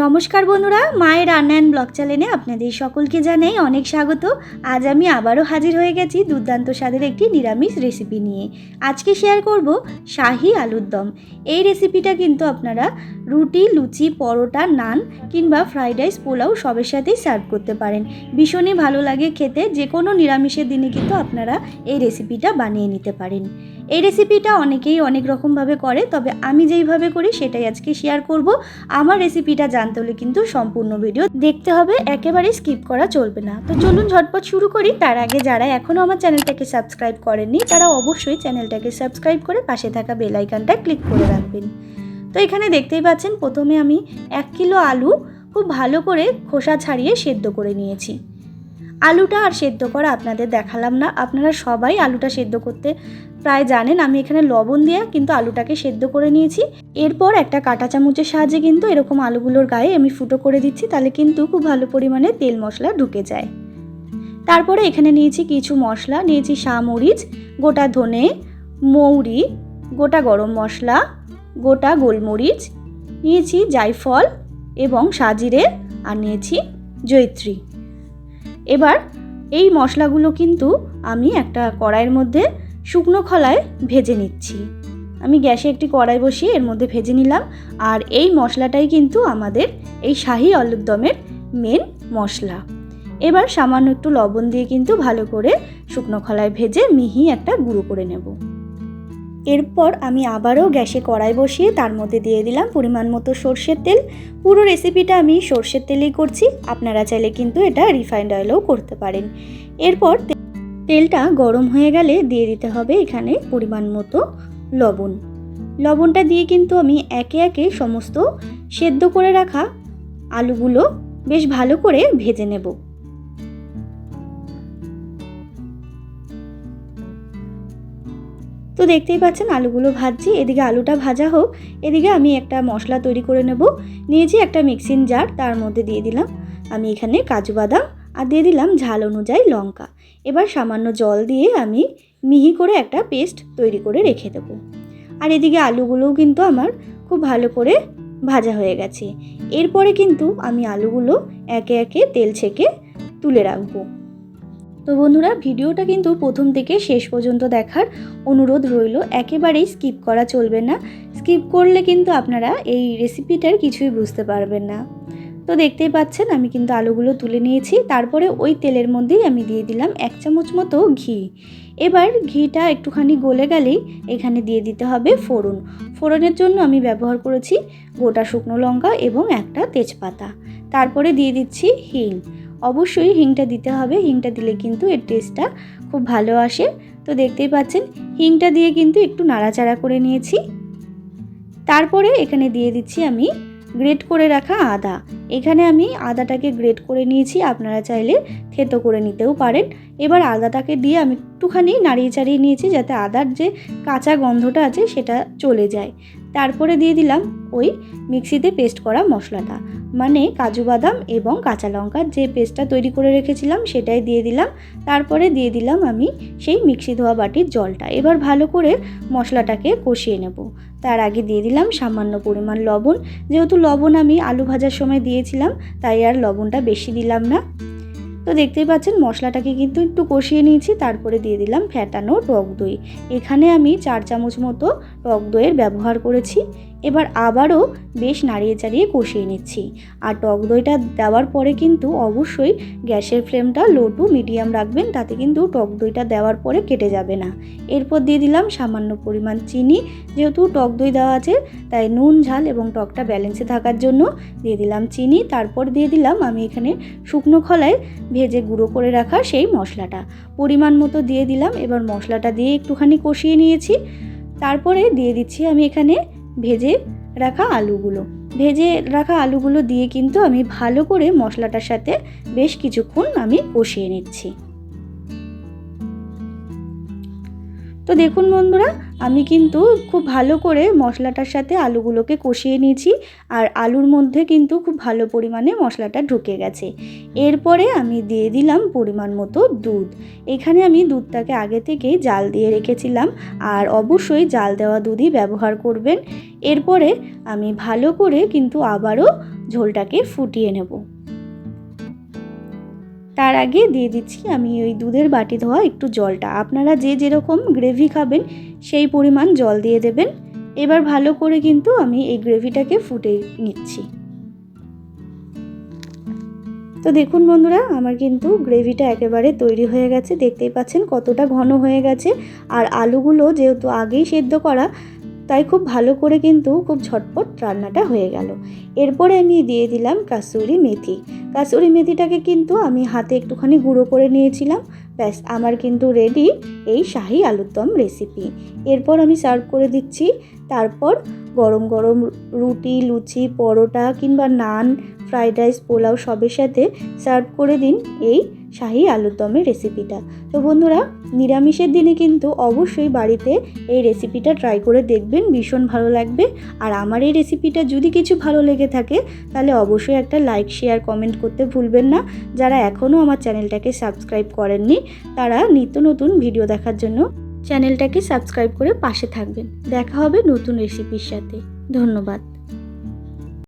নমস্কার বন্ধুরা, মায়ের রান্নায়ন ব্লগ চ্যানেলে আপনাদের সকলকে জানাই অনেক স্বাগত। আজ আমি আবারও হাজির হয়ে গেছি দুর্দান্ত স্বাদের একটি নিরামিষ রেসিপি নিয়ে। আজকে শেয়ার করব শাহি আলুর দম। এই রেসিপিটা কিন্তু আপনারা রুটি, লুচি, পরোটা, নান কিংবা ফ্রাইড রাইস পোলাও সবের সাথেই সার্ভ করতে পারেন। ভীষণই ভালো লাগে খেতে যে কোনো নিরামিষের দিনে কিন্তু আপনারা এই রেসিপিটা বানিয়ে নিতে পারেন। এই রেসিপিটা অনেকেই অনেক রকমভাবে করে, তবে আমি যেইভাবে করি সেটাই আজকে শেয়ার করব। আমার রেসিপিটা জানতে হলে কিন্তু সম্পূর্ণ ভিডিও দেখতে হবে, একেবারে স্কিপ করা চলবে না। তো চলুন ঝটপট শুরু করি। তার আগে যারা এখনও আমার চ্যানেলটাকে সাবস্ক্রাইব করেননি, তারা অবশ্যই চ্যানেলটাকে সাবস্ক্রাইব করে পাশে থাকা বেল আইকনটা ক্লিক করে রাখবেন। তো এখানে দেখতেই পাচ্ছেন, প্রথমে আমি এক কিলো আলু খুব ভালো করে খোসা ছাড়িয়ে সেদ্ধ করে নিয়েছি। আলুটা আর সেদ্ধ করা আপনাদের দেখালাম না। আপনারা সবাই আলুটা সেদ্ধ করতে প্রায় জানেন, আমি এখানে লবণ দিয়ে কিন্তু আলুটাকে সেদ্ধ করে নিয়েছি। এরপর একটা কাঁটা চামচের সাহায্যে কিন্তু এরকম আলুগুলোর গায়ে আমি ফুটো করে দিচ্ছি, তাহলে কিন্তু খুব ভালো পরিমাণে তেল মশলা ঢুকে যায়। তারপরে এখানে নিয়েছি কিছু মশলা, নিয়েছি মরিচ গোটা ধনে, মৌরি, গোটা গরম মশলা, গোটা গোলমরিচ, নিয়েছি জায়ফল এবং সাজিরে, আর নিয়েছি জৈত্রী এবার এই মশলাগুলো কিন্তু আমি একটা কড়াইয়ের মধ্যে শুকনো খলায় ভেজে নিচ্ছি। আমি গ্যাসে একটি কড়াই বসিয়ে এর মধ্যে ভেজে নিলাম। আর এই মশলাটাই কিন্তু আমাদের এই শাহি আলুর দমের মেন মশলা। এবার সামান্য একটু লবণ দিয়ে কিন্তু ভালো করে শুকনো খলায় ভেজে মিহি একটা গুঁড়ো করে নেব। এরপর আমি আবারও গ্যাসে কড়াই বসিয়ে তার মধ্যে দিয়ে দিলাম পরিমাণ মতো সর্ষের তেল। পুরো রেসিপিটা আমি সর্ষের তেলেই করছি, আপনারা চাইলে কিন্তু এটা রিফাইন্ড অয়েলও করতে পারেন। এরপর তেলটা গরম হয়ে গেলে দিয়ে দিতে হবে এখানে পরিমাণ মতো লবণ। লবণটা দিয়ে কিন্তু আমি একে একে সমস্ত সেদ্ধ করে রাখা আলুগুলো বেশ ভালো করে ভেজে নেব। তো দেখতেই পাচ্ছেন আলুগুলো ভাজছি, এদিকে আলুটা ভাজা হোক, এদিকে আমি একটা মশলা তৈরি করে নেব। নিয়েছি একটা মিক্সিং জার, তার মধ্যে দিয়ে দিলাম। আমি এখানে কাজু বাদাম আর দিয়ে দিলাম ঝাল অনুযায়ী লঙ্কা। এবার সামান্য জল দিয়ে আমি মিহি করে একটা পেস্ট তৈরি করে রেখে দেব। আর এদিকে আলুগুলোও কিন্তু আমার খুব ভালো করে ভাজা হয়ে গেছে। এরপরে কিন্তু আমি আলুগুলো একে একে তেল ছেঁকে তুলে রাখব। তো বন্ধুরা, ভিডিওটা কিন্তু প্রথম থেকে শেষ পর্যন্ত দেখার অনুরোধ রইল। একেবারেই স্কিপ করা চলবে না। স্কিপ করলে কিন্তু আপনারা এই রেসিপিটার কিছুই বুঝতে পারবেন না। তো দেখতেই পাচ্ছেন, আমি কিন্তু আলুগুলো তুলে নিয়েছি। তারপরে ওই তেলের মধ্যেই আমি দিয়ে দিলাম এক চামচ মতো ঘি। এবার ঘিটা একটুখানি গলে গেলেই এখানে দিয়ে দিতে হবে ফোড়ন। ফোড়নের জন্য আমি ব্যবহার করেছি গোটা শুকনো লঙ্কা এবং একটা তেজপাতা। তারপরে দিয়ে দিচ্ছি হিং। অবশ্যই হিংটা দিতে হবে, হিংটা দিলে কিন্তু এর টেস্টটা খুব ভালো আসে। তো দেখতেই পাচ্ছেন, হিংটা দিয়ে কিন্তু একটু নাড়াচাড়া করে নিয়েছি। তারপরে এখানে দিয়ে দিচ্ছি আমি গ্রেট করে রাখা আদা। এখানে আমি আদাটাকে গ্রেট করে নিয়েছি, আপনারা চাইলে থেতো করে নিতেও পারেন। এবার আদাটাকে দিয়ে আমি একটুখানি নাড়িয়ে চাড়িয়ে নিয়েছি যাতে আদার যে কাঁচা গন্ধটা আছে সেটা চলে যায়। তারপরে দিয়ে দিলাম ওই মিক্সিতে পেস্ট করা মশলাটা। মানে কাজু বাদাম এবং কাঁচা লঙ্কার যে পেস্টটা তৈরি করে রেখেছিলাম সেটাই দিয়ে দিলাম। তারপরে দিয়ে দিলাম আমি সেই মিক্সি ধোয়া বাটির জলটা। এবার ভালো করে মশলাটাকে কষিয়ে নেব। তার আগে দিয়ে দিলাম সামান্য পরিমাণ লবণ। যেহেতু লবণ আমি আলু ভাজার সময় দিয়েছিলাম, তাই আর লবণটা বেশি দিলাম না। তো দেখতেই পাচ্ছেন, মশলাটাকে কিন্তু একটু কষিয়ে নিয়েছি, তারপরে দিয়ে দিলাম ফ্যাটানো টক দই। এখানে আমি চার চামচ মতো টক দইয়ের ব্যবহার করেছি। এবার আবারও বেশ নাড়িয়ে চাড়িয়ে কষিয়ে নিচ্ছি। আর টক দইটা দেওয়ার পরে কিন্তু অবশ্যই গ্যাসের ফ্লেমটা লো টু মিডিয়াম রাখবেন, তাতে কিন্তু টক দইটা দেওয়ার পরে কেটে যাবে না। এরপর দিয়ে দিলাম সামান্য পরিমাণ চিনি। যেহেতু টক দই দেওয়া আছে, তাই নুন, ঝাল এবং টকটা ব্যালেন্সে থাকার জন্য দিয়ে দিলাম চিনি। তারপর দিয়ে দিলাম আমি এখানে শুকনো খলায় ভেজে গুঁড়ো করে রাখা সেই মশলাটা। পরিমাণ মতো দিয়ে দিলাম, এবার মশলাটা দিয়ে একটুখানি কষিয়ে নিয়েছি। তারপরে দিয়ে দিচ্ছি আমি এখানে ভেজে রাখা আলুগুলো। ভেজে রাখা আলুগুলো দিয়ে কিন্তু আমি ভালো করে মশলাটার সাথে বেশ কিছুক্ষণ আমি কষিয়ে নিচ্ছি। তো দেখুন বন্ধুরা আমি কিন্তু খুব ভালো করে মশলাটার সাথে আলুগুলোকে কষিয়ে নিয়েছি আর আলুর মধ্যে কিন্তু খুব ভালো পরিমাণে মশলাটা ঢুকে গেছে। এরপরে আমি দিয়ে দিলাম পরিমাণ মতো দুধ। এখানে আমি দুধটাকে আগে থেকেই জাল দিয়ে রেখেছিলাম আর অবশ্যই জাল দেওয়া দুধই ব্যবহার করবেন। এরপরে আমি ভালো করে কিন্তু আবারও ঝোলটাকে ফুটিয়ে নেব। তার আগে দিয়ে দিচ্ছি আমি ওই দুধের বাটি ধোয়া একটু জলটা। আপনারা যে যেরকম গ্রেভি খাবেন, সেই পরিমাণ জল দিয়ে দেবেন। এবার ভালো করে কিন্তু আমি এই গ্রেভিটাকে ফুটে নিচ্ছি। তো দেখুন বন্ধুরা, আমার কিন্তু গ্রেভিটা একেবারে তৈরি হয়ে গেছে। দেখতেই পাচ্ছেন কতটা ঘন হয়ে গেছে। আর আলুগুলো যেহেতু আগেই সেদ্ধ করা তাই খুব ভালো করে কিন্তু খুব ঝটপট রান্নাটা হয়ে গেল। এরপরে আমি দিয়ে দিলাম কাসুরি মেথি। কাসুরি মেথিটাকে কিন্তু আমি হাতে একটুখানি গুঁড়ো করে নিয়েছিলাম। ব্যাস, আমার কিন্তু রেডি এই শাহি আলুর দম রেসিপি এরপর আমি সার্ভ করে দিচ্ছি। তারপর গরম গরম রুটি, লুচি, পরোটা কিংবা নান ফ্রাইড রাইস, পোলাও সবের সাথে সার্ভ করে দিন এই শাহি আলুর দমের রেসিপিটা তো বন্ধুরা, নিরামিষের দিনে কিন্তু অবশ্যই বাড়িতে এই রেসিপিটা ট্রাই করে দেখবেন, ভীষণ ভালো লাগবে। আর আমার এই রেসিপিটা যদি কিছু ভালো লেগে থাকে, তাহলে অবশ্যই একটা লাইক শেয়ার কমেন্ট করতে ভুলবেন না। যারা এখনও আমার চ্যানেলটাকে সাবস্ক্রাইব করেননি, তারা নিত্য নতুন ভিডিও দেখার জন্য চ্যানেলটাকে সাবস্ক্রাইব করে পাশে থাকবেন। দেখা হবে নতুন রেসিপির সাথে। ধন্যবাদ।